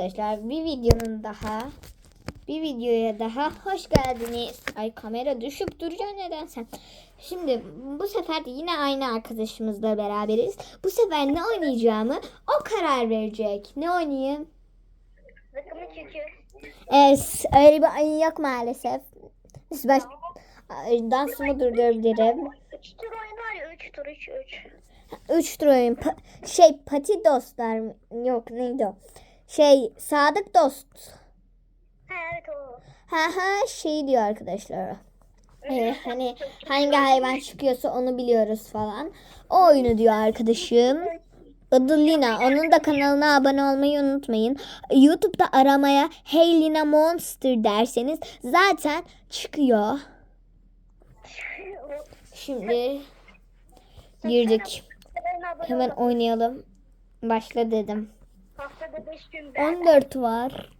arkadaşlar bir videonun daha bir videoya daha hoş geldiniz. Ay kamera düşüp duruyor neden sen? Şimdi bu sefer de yine aynı arkadaşımızla beraberiz. Bu sefer ne oynayacağımı o karar verecek. Ne oynayayım? Zıkkımı çünkü. Evet, öyle bir oyun yok maalesef. Biz baş... Dansımı durdurabilirim. 3 tur oyun var ya 3 tur 3 3. Üç tur oyun. Pa- şey pati dostlar? Yok neydi o? Şey sadık dost. Ha evet o. Ha ha şey diyor arkadaşlar. Ee, hani hangi hayvan çıkıyorsa onu biliyoruz falan. O oyunu diyor arkadaşım. Adı Lina. Onun da kanalına abone olmayı unutmayın. YouTube'da aramaya Hey Lina Monster derseniz zaten çıkıyor. Şimdi girdik. Hemen oynayalım. Başla dedim. Haftada 5 gün ben. 14 var.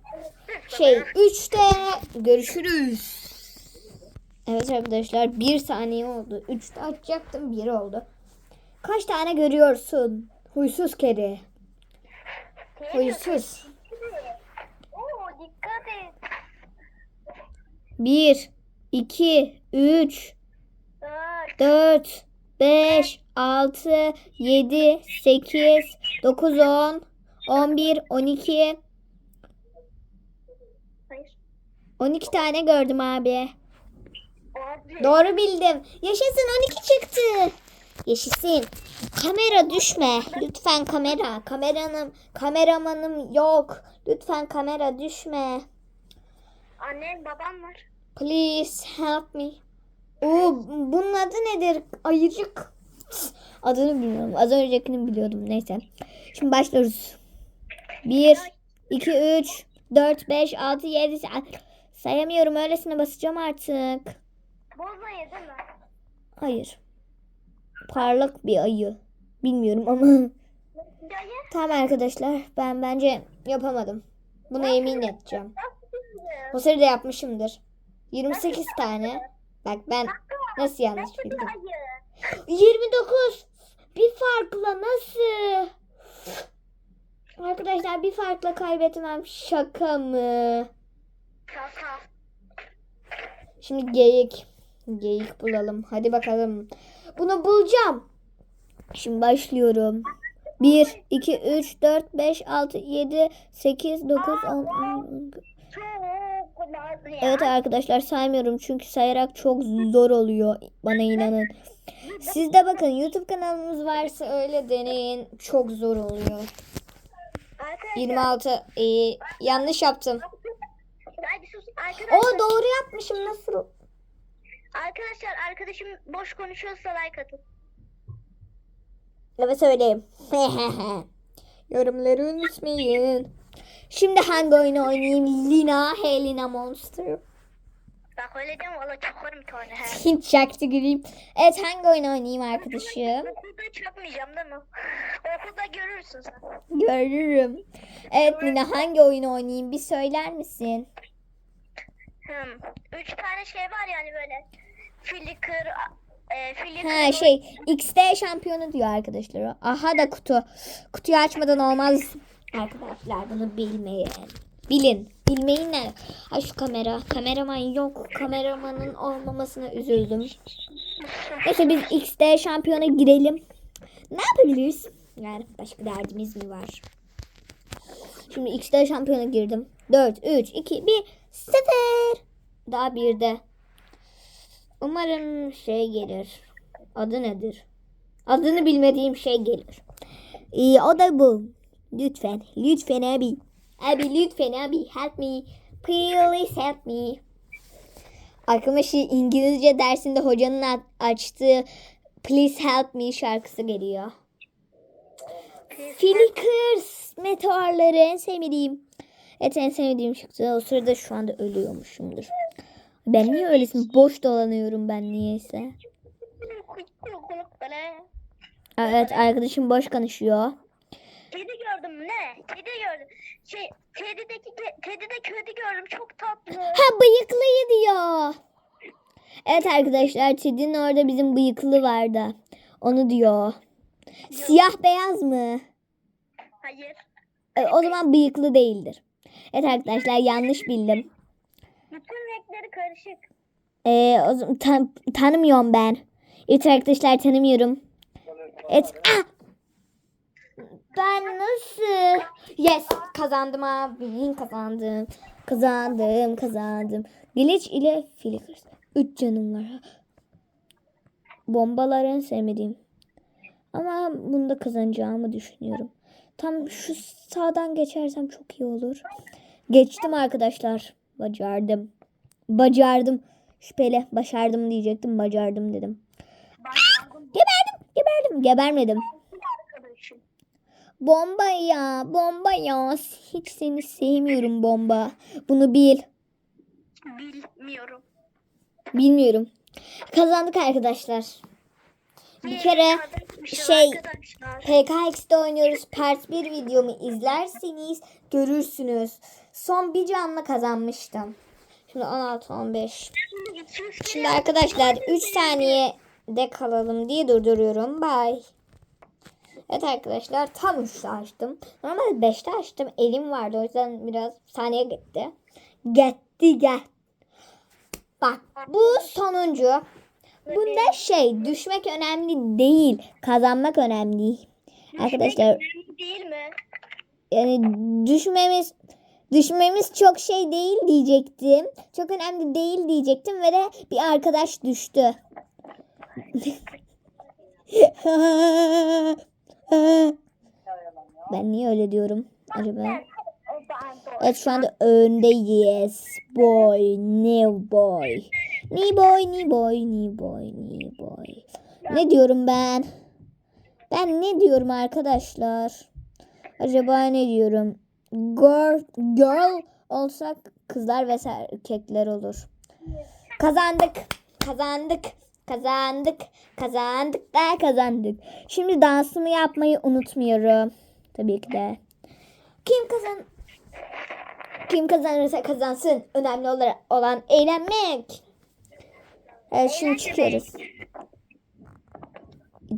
Şey 3'te görüşürüz. Evet arkadaşlar 1 saniye oldu. 3'te açacaktım 1 oldu. Kaç tane görüyorsun? Huysuz kedi. Huysuz. Oo dikkat et. 1, 2, 3, 4. 4, 5, 6, 7, 8, 9, 10, 11, 12, Hayır. 12 tane gördüm abi. Abi. Doğru bildim. Yaşasın 12 çıktı. Yaşasın. Kamera düşme. Lütfen kamera. Kameranım, kameramanım yok. Lütfen kamera düşme. Annen baban var. Please help me. Oo, bunun adı nedir? Ayıcık. Adını bilmiyorum. Az öncekini biliyordum. Neyse. Şimdi başlıyoruz. 1, 2, 3, 4, 5, 6, 7, sayamıyorum. Öylesine basacağım artık. Bozmayı değil mi? Hayır. Parlak bir ayı. Bilmiyorum ama. Tamam arkadaşlar. Ben bence yapamadım. Buna yemin edeceğim. O sırada yapmışımdır. 28 tane. Bak ben nasıl yanlış bildim. Dayı. 29. Bir farkla nasıl? Arkadaşlar bir farkla kaybetmem şaka mı? Şimdi geyik. Geyik bulalım. Hadi bakalım. Bunu bulacağım. Şimdi başlıyorum. 1, 2, 3, 4, 5, 6, 7, 8, 9, 10. 10. Çok lazım ya. Evet arkadaşlar saymıyorum çünkü sayarak çok zor oluyor. Bana inanın. Siz de bakın YouTube kanalınız varsa öyle deneyin. Çok zor oluyor. Arkadaşlar. 26. ee, yanlış yaptım. O doğru yapmışım nasıl? Arkadaşlar arkadaşım boş konuşuyorsa like atın. Evet söyleyeyim. Yorumları unutmayın. Şimdi hangi oyunu oynayayım? Lina, hey Lina Monster. Bak öyle deme valla çakarım tane. he. Çaktı güleyim. Evet hangi oyunu oynayayım arkadaşım? Okulda çakmayacağım değil mi? Okulda görürsün sen. Görürüm. Evet Lina hangi oyunu oynayayım bir söyler misin? Hmm. Üç tane şey var yani böyle. Flickr, e. Ha şey XD şampiyonu diyor arkadaşlar. o. Aha da kutu. Kutuyu açmadan olmaz. Arkadaşlar bunu bilmeyin. Bilin. Bilmeyin ne? Ay şu kamera. Kameraman yok. Kameramanın olmamasına üzüldüm. Neyse biz XD şampiyona girelim. Ne yapabiliriz? Yani başka derdimiz mi var? Şimdi XD şampiyona girdim. 4, 3, 2, 1, 0. Daha bir de. Umarım şey gelir. Adı nedir? Adını bilmediğim şey gelir. İyi o da bu. Lütfen. Lütfen abi. Abi lütfen abi. Help me. Please help me. Aklıma şey İngilizce dersinde hocanın açtığı Please help me şarkısı geliyor. Flickers meteorları en sevmediğim. Evet en sevmediğim çıktı. O sırada şu anda ölüyormuşumdur. Ben niye öylesin? Boş dolanıyorum ben niyeyse. Evet arkadaşım boş konuşuyor. Kedi gördüm ne? Kedi gördüm. Şey, kedideki ke- kedide kedi gördüm çok tatlı. Ha bıyıklıyı diyor. Evet arkadaşlar Teddy'nin orada bizim bıyıklı vardı. Onu diyor. Siyah beyaz mı? Hayır. E, o zaman bıyıklı değildir. Evet arkadaşlar yanlış bildim. Bütün renkleri karışık. Ee, o zaman tan- tanımıyorum ben. Evet arkadaşlar tanımıyorum. Evet. Ah! Ben nasıl? Yes kazandım abi. Kazandım. Kazandım kazandım. Glitch ile Flickers. Üç canım var. Bombalar en sevmediğim. Ama bunda kazanacağımı düşünüyorum. Tam şu sağdan geçersem çok iyi olur. Geçtim arkadaşlar. Bacardım. Bacardım. Şüpheli. Başardım diyecektim. Bacardım dedim. Geberdim. Geberdim. Gebermedim. Bomba ya. Bomba ya. Hiç seni sevmiyorum bomba. Bunu bil. Bilmiyorum. Bilmiyorum. Kazandık arkadaşlar. Bir kere şey. PKX'de oynuyoruz. Part 1 videomu izlerseniz görürsünüz. Son bir canla kazanmıştım. Şimdi 16 15. Şimdi arkadaşlar 3 saniye de kalalım diye durduruyorum. Bye. Evet arkadaşlar tam 3'te açtım. Normalde 5'te açtım. Elim vardı o yüzden biraz saniye gitti. Gitti gel. Bak bu sonuncu. Bunda şey düşmek önemli değil. Kazanmak önemli. Arkadaşlar Önemli değil mi? yani düşmemiz düşmemiz çok şey değil diyecektim. Çok önemli değil diyecektim ve de bir arkadaş düştü. ben niye öyle diyorum acaba? Evet şu anda öndeyiz. Boy, new boy. New boy, new boy, new boy, new boy. Ne diyorum ben? Ben ne diyorum arkadaşlar? Acaba ne diyorum? Girl, girl olsak kızlar ve erkekler olur. Kazandık. Kazandık. Kazandık. Kazandık da kazandık. Şimdi dansımı yapmayı unutmuyorum. Tabii ki de. Kim kazan kim kazanırsa kazansın. Önemli olan, eğlenmek. Evet şimdi çıkıyoruz.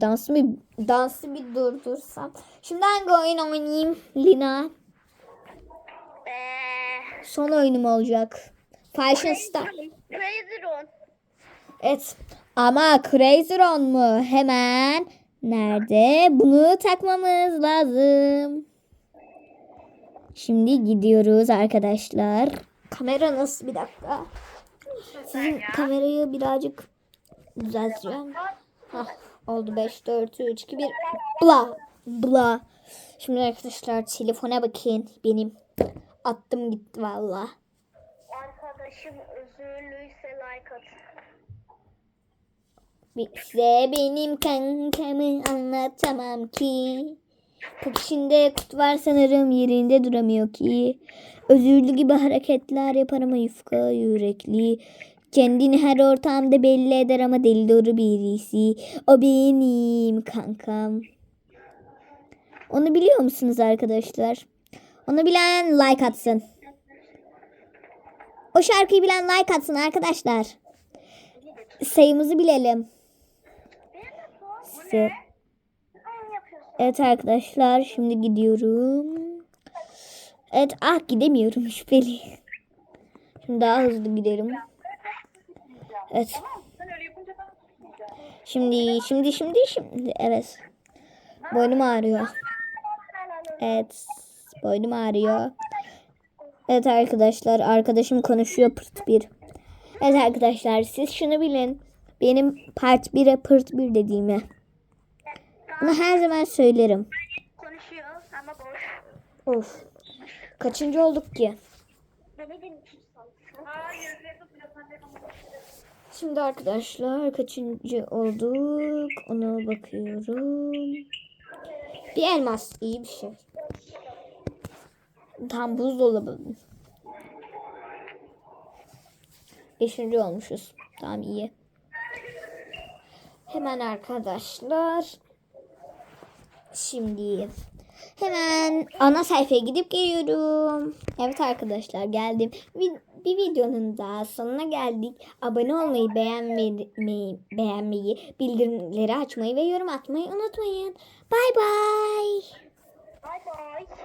Dansı bir, dansı bir durdursam. Şimdi hangi oyun oynayayım Lina? Eee. Son oyunum olacak. Fashion Star. Evet. Ama Crazy Run mu? Hemen nerede? Bunu takmamız lazım. Şimdi gidiyoruz arkadaşlar. Kamera nasıl? Bir dakika. Sizin kamerayı birazcık düzelteceğim. Hah, oldu 5, 4, 3, 2, 1. Bla. Bla. Şimdi arkadaşlar telefona bakın. Benim attım gitti valla. Arkadaşım Size benim kankamı anlatamam ki. Peşinde kut var sanırım yerinde duramıyor ki. Özürlü gibi hareketler yapar ama yufka yürekli. Kendini her ortamda belli eder ama deli doğru birisi. O benim kankam. Onu biliyor musunuz arkadaşlar? Onu bilen like atsın. O şarkıyı bilen like atsın arkadaşlar. Sayımızı bilelim. Size. Ne yapıyorsun? Evet arkadaşlar şimdi gidiyorum. Evet ah gidemiyorum şüpheli. Şimdi daha hızlı gidelim. Evet. Şimdi şimdi şimdi şimdi evet. Boynum ağrıyor. Evet. Boynum ağrıyor. Evet arkadaşlar arkadaşım konuşuyor pırt bir. Evet arkadaşlar siz şunu bilin. Benim part 1'e pırt bir dediğimi. Bunu her zaman söylerim. Konuşuyor ama boş. Of. Kaçıncı olduk ki? Şimdi arkadaşlar kaçıncı olduk? Ona bakıyorum. Bir elmas iyi bir şey. Tam buzdolabı. Beşinci olmuşuz. Tamam iyi. Hemen arkadaşlar. Şimdi hemen ana sayfaya gidip geliyorum. Evet arkadaşlar geldim. Bir, bir videonun daha sonuna geldik. Abone olmayı, beğenmeyi, beğenmeyi, bildirimleri açmayı ve yorum atmayı unutmayın. Bay bay. Bye bye.